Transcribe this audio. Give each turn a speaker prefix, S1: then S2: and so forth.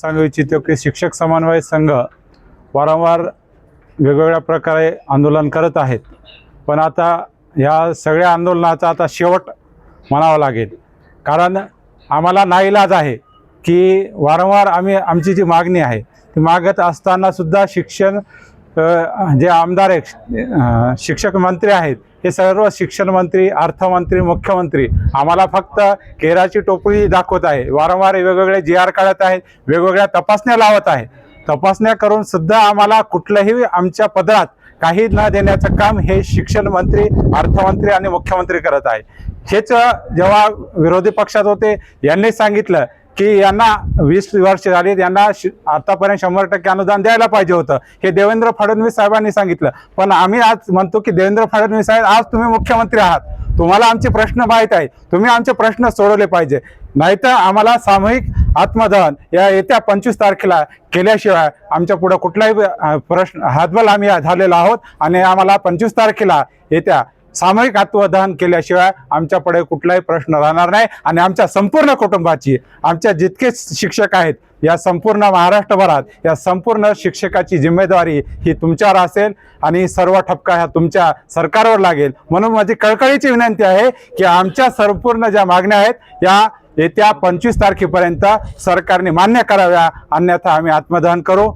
S1: सांगू इच्छितो की शिक्षक समन्वय संघ वारंवार वेगवेगळ्या प्रकारे आंदोलन करत आहेत. पण आता या सगळ्या आंदोलनाचा आता शेवट म्हणावा लागेल. कारण आम्हाला नाईलाज आहे की वारंवार आम्ही आमची जी मागणी आहे ती मागत असतानासुद्धा शिक्षण जे आमदार आहेत शिक्षक मंत्री आहेत हे सर्व शिक्षण मंत्री अर्थमंत्री मुख्यमंत्री आम्हाला फक्त केराची टोपली दाखवत आहे. वारंवार वेगवेगळे जी आर काढत आहेत वेगवेगळ्या तपासण्या लावत आहे तपासण्या करून सुद्धा आम्हाला कुठल्याही आमच्या पदरात काही न देण्याचं काम हे शिक्षण मंत्री अर्थमंत्री आणि मुख्यमंत्री करत आहे हेच जेव्हा विरोधी पक्षात होते यांनी सांगितलं की यांना वीस वर्ष झाली यांना आतापर्यंत शंभर टक्के अनुदान द्यायला पाहिजे होतं. हे देवेंद्र फडणवीस साहेबांनी सांगितलं. पण आम्ही आज म्हणतो की देवेंद्र फडणवीस साहेब आज तुम्ही मुख्यमंत्री आहात. तुम्हाला आमचे प्रश्न माहीत आहे. तुम्ही आमचे प्रश्न सोडवले पाहिजे. नाहीतर आम्हाला सामूहिक आत्मदहन या येत्या पंचवीस तारखेला केल्याशिवाय आमच्या पुढं कुठलाही प्रश्न हातबल आम्ही झालेलो आहोत. आणि आम्हाला पंचवीस तारखेला येत्या सामूहिक आत्मदहन केल्याशिवाय आमच्यापुढे कुठलाही प्रश्न राहणार नाही आणि आमच्या संपूर्ण कुटुंबाची आमच्या जितके शिक्षक आहेत या संपूर्ण महाराष्ट्रभरात या संपूर्ण शिक्षकाची जिम्मेदारी ही तुमच्यावर असेल आणि सर्व ठपका ह्या तुमच्या सरकारवर लागेल. म्हणून माझी कळकळीची विनंती आहे की आमच्या संपूर्ण ज्या मागण्या आहेत या येत्या पंचवीस तारखेपर्यंत सरकारने मान्य कराव्या अन्यथा आम्ही आत्मदहन करू.